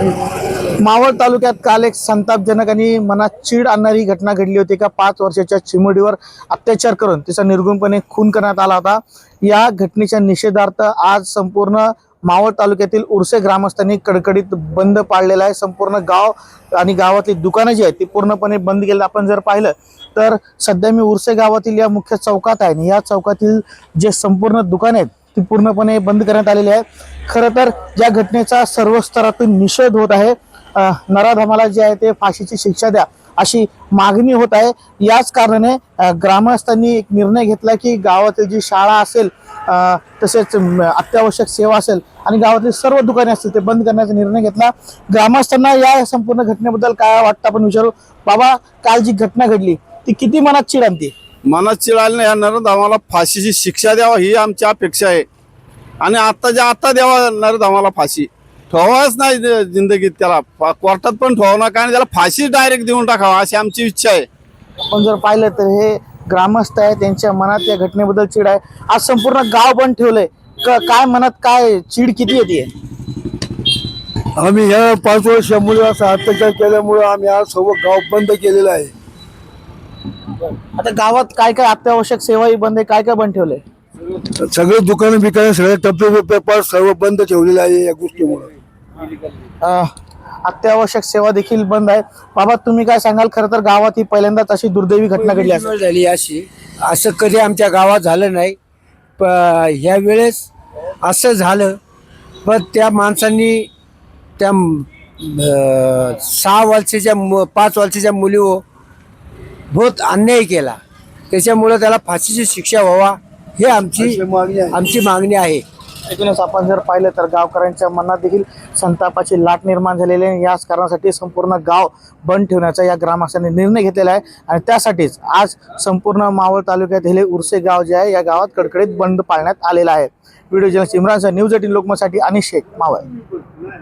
मावळ तालुक्यात काल एक संतापजनक आणि मनात चीड आणणारी घटना घडली होती. का पाच वर्षाच्या चिमुडीवर अत्याचार करून तिचा निर्गुणपणे खून करण्यात आला होता. या घटनेच्या निषेधार्थ आज संपूर्ण मावळ तालुक्यातील उर्से ग्रामस्थांनी कडकडीत बंद पाडलेला आहे. संपूर्ण गाव आणि गावातली दुकानं जी आहेत ती पूर्णपणे बंद केली आपण जर पाहिलं तर सध्या मी उर्से गावातील या मुख्य चौकात आहे आणि या चौकातील जे संपूर्ण दुकान आहेत ती पूर्णपणे बंद करण्यात आलेली आहे. खरं तर या घटनेचा सर्व स्तरातून निषेध होत आहे. नराधमाला जे आहे ते फाशीची शिक्षा द्या अशी मागणी होत आहे. याच कारणाने ग्रामस्थांनी एक निर्णय घेतला की गावातील जी शाळा असेल तसेच अत्यावश्यक सेवा असेल आणि गावातली सर्व दुकाने असतील ते बंद करण्याचा निर्णय घेतला. ग्रामस्थांना या संपूर्ण घटनेबद्दल काय वाटतं आपण विचारू? बाबा काल जी घटना घडली ती किती मनात चिड मनात चिळायला नाही नरधामाला फाशीची शिक्षा द्यावा ही आमची अपेक्षा आहे. आणि आता जे आता द्यावा नरधामाला फाशी. ठेवाच नाही जिंदगीत त्याला. फा- कोर्टात पण ठेवा नका आणि त्याला फाशी डायरेक्ट देऊन टाकावा अशी आमची इच्छा आहे. आपण जर पाहिलं तर हे ग्रामस्थ आहे त्यांच्या मनात या घटनेबद्दल चिड आहे. आज संपूर्ण गाव बंद ठेवलंय. क- काय मनात काय चीड किती येते आम्ही ह्या पाच वर्षामुळे असा अत्याचार केल्यामुळे आम्ही आज सर्व गाव बंद केलेलं आहे. आता गावात काय काय अत्यावश्यक सेवाही बंद आहे काय काय बंद ठेवलंय? सगळे दुकानं बिकानं सगळे टप्पे पेपर सर्व बंद ठेवलेले आहे या गोष्टीमुळे. अत्यावश्यक सेवा देखील बंद आहे. बाबा तुम्ही काय सांगाल? खरं तर गावात ही पहिल्यांदाच अशी दुर्दैवी घटना घडली असेल. झाली अशी. असं कधी आमच्या गावात झालं नाही. प ह्या वेळेस असं झालं. पण त्या माणसांनी त्या अं, सहा वर्षाच्या मु पाच वर्षाच्या मुलीवर बहुत अन्याय केला. त्याच्यामुळं त्याला फाशीची शिक्षा व्हावा हे आमची अशी मागणी आहे. आमची मागणी आहे. एकूणच आपण जर पाहिलं तर गावकऱ्यांच्या मनात देखील संतापाची लाट निर्माण झालेली आहे. याच कारणासाठी संपूर्ण गाव बंद ठेवण्याचा या ग्रामस्थांनी निर्णय घेतलेला आहे. आणि त्यासाठीच आज संपूर्ण मावळ तालुक्यात हे उर्से गाव जे आहे या गावात कडकडीत बंद पाळण्यात आलेला आहे. Video journalist Imran sir news eighteen लोकमतसाठी Anish Shaikh Maval.